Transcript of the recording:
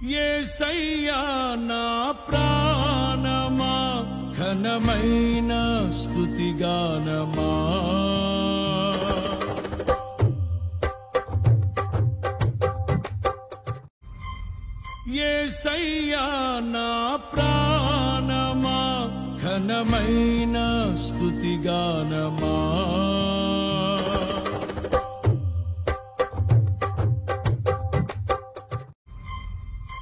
ఏసయ్యా నా ప్రాణమా ఘనమైన స్థుతిగానమా ఏసయ్యా నా ప్రాణమా ఘనమైన స్థుతిగానమా